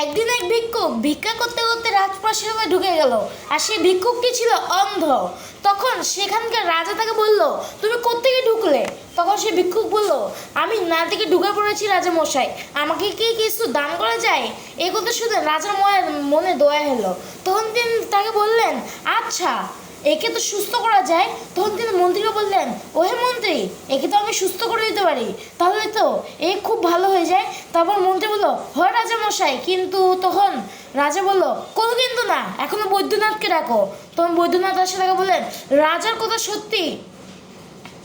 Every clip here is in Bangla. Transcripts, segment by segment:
একদিন এক ভিক্ষুক ভিক্ষা করতে করতে রাজপ্রাসাদে ঢুকে গেল আর সেই ভিক্ষুকটি ছিল অন্ধ। তখন সেখানকার রাজা তাকে বলল, তুমি কোত্থেকে ঢুকলে? তখন সে ভিক্ষুক বলল, আমি না থেকে ঢুকে পড়েছি রাজা মশাই আমাকে কি কিছু দান করা যায়? এই কথা শুনে রাজার মনে দয়া হলো তখন তিনি তাকে বললেন আচ্ছা একে তো সুস্থ করা যায়, তখন কিন্তু মন্ত্রীকে বললেন, ওহে মন্ত্রী, একে তো আমি সুস্থ করে দিতে পারি। তাহলে তো এ খুব ভালো হয়ে যায়। তারপর মন্ত্রী বলল, হয় রাজা মশাই কিন্তু তখন রাজা বলল, কোনো কিন্তু না, এখনও বৈদ্যনাথকে ডাকো। তখন বৈদ্যনাথ আসে তাকে বললেন, রাজার কথা সত্যি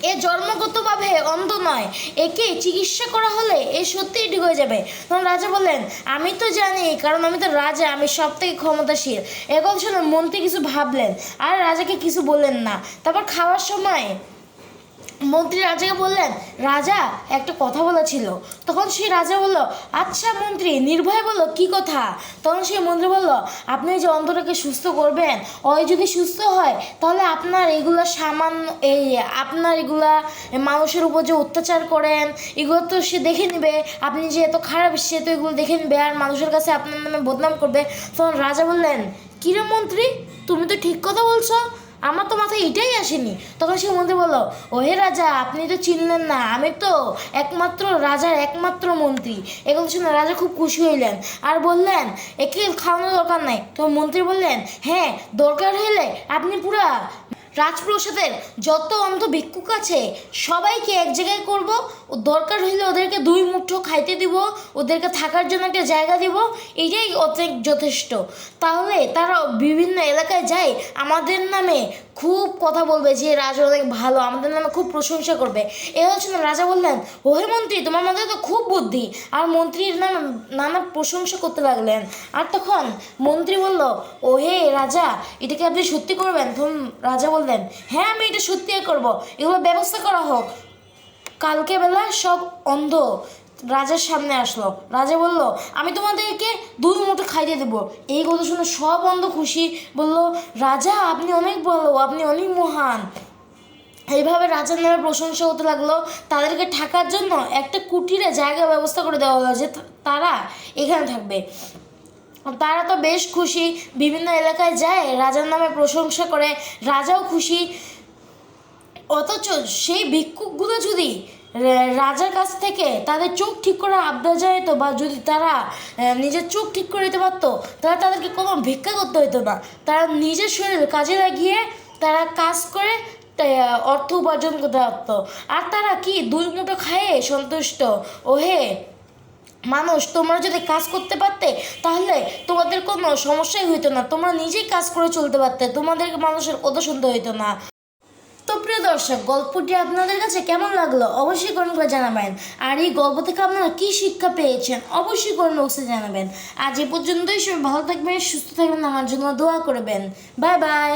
এ জন্মগতভাবে অন্ধ নয়। একে চিকিৎসা করা হলে এ সত্যিই ঠিক হয়ে যাবে। তখন রাজা বললেন, আমি তো জানি, কারণ আমি তো রাজা, আমি সব থেকে ক্ষমতাশীল। এ কথা শুনে মন্ত্রী কিছু ভাবলেন, আর রাজাকে কিছু বললেন না। তারপর খাওয়ার সময় মন্ত্রী রাজাকে বললেন, রাজা, একটা কথা বলেছিল তখন সেই রাজা বলল আচ্ছা মন্ত্রী, নির্ভয় বলল, কি কথা? তখন সেই মন্ত্রী বলল, আপনি যে অন্তরকে সুস্থ করবেন ওই যদি সুস্থ হয়, তাহলে আপনার এগুলো সামান্য, এই আপনার এগুলা মানুষের উপর যে অত্যাচার করেন, এগুলো তো সে দেখে নেবে। আপনি যে এত খারাপ, সে তো এগুলো দেখে নেবে আর মানুষের কাছে আপনার নামে বদনাম করবে। তখন রাজা বললেন কিরে মন্ত্রী, তুমি তো ঠিক কথা বলছো। আমার তো মাথায় এটাই আসেনি। তখন সে মন্ত্রী বলল, ওহে রাজা, আপনি তো চিনলেন না, আমি তো একমাত্র রাজার একমাত্র মন্ত্রী। এগুলো শুনে রাজা খুব খুশি হইলেন। আর বললেন একে খাওয়ানোর দরকার নাই? তো মন্ত্রী বললেন হ্যাঁ দরকার হইলে আপনি পুরা রাজপ্রসাদের যত অন্ধ ভিক্ষুক আছে, সবাইকে এক জায়গায় করব, ও দরকার হইলে ওদেরকে দুই মুঠো খাইতে দিব, ওদেরকে থাকার জন্য একটা জায়গা দিব, এইটাই অনেক যথেষ্ট। তাহলে তারা বিভিন্ন এলাকায় যায়, আমাদের নামে খুব কথা বলবে যে রাজা অনেক ভালো, আমাদের নামে খুব প্রশংসা করবে। এ হচ্ছে না, রাজা বললেন, ওহে মন্ত্রী, তোমার মধ্যে তো খুব বুদ্ধি। আর মন্ত্রীর নামে নানা প্রশংসা করতে লাগলেন। আর তখন মন্ত্রী বলল, ওহে রাজা, এটাকে আপনি সত্যি করবেন? তখন রাজা বললেন হ্যাঁ আমি এটা সত্যি করব। এগুলো ব্যবস্থা করা হোক। কালকে বেলা সব অন্ধ রাজার সামনে আসলো। রাজা বলল, আমি তোমাদেরকে দুই মুঠো খাইতে দেবো। এই কথা শুনে সব অন্ধ খুশি বলল, রাজা, আপনি অনেক বলো আপনি অনেক মহান। এইভাবে রাজার নামে প্রশংসা হতে লাগল। তাদেরকে থাকার জন্য একটা কুটিরে জায়গা ব্যবস্থা করে দেওয়া হলো যে তারা এখানে থাকবে। তারা তো বেশ খুশি। বিভিন্ন এলাকায় যায়, রাজার নামে প্রশংসা করে। রাজাও খুশি। অথচ সেই ভিক্ষুকগুলো যদি রাজার কাছ থেকে তাদের চোখ ঠিক করে আবদা যেত বা যদি তারা নিজের চোখ ঠিক করে দিতে পারতো, তাহলে তাদেরকে কোনো ভিক্ষা করতে হতো না। তারা নিজের শরীর কাজে লাগিয়ে তারা কাজ করে অর্থ উপার্জন করতে পারতো। আর তারা কি দুই মুঠো খায়ে সন্তুষ্ট? ওহে মানুষ, তোমরা যদি কাজ করতে পারতে, তাহলে তোমাদের কোনো সমস্যাই হইতো না। তোমরা নিজেই কাজ করে চলতে পারতে, তোমাদেরকে মানুষের কথা শুনতে হইতো না। দর্শক, গল্পটি আপনাদের কাছে কেমন লাগল অবশ্যই কমেন্ট করে জানাবেন। আর এই গল্প থেকে আপনারা কী শিক্ষা পেয়েছেন অবশ্যই কমেন্ট বক্সে জানাবেন। আজ এ পর্যন্তই, সবাই ভালো থাকবেন, সুস্থ থাকবেন, আমার জন্য দোয়া করবেন। Bye bye.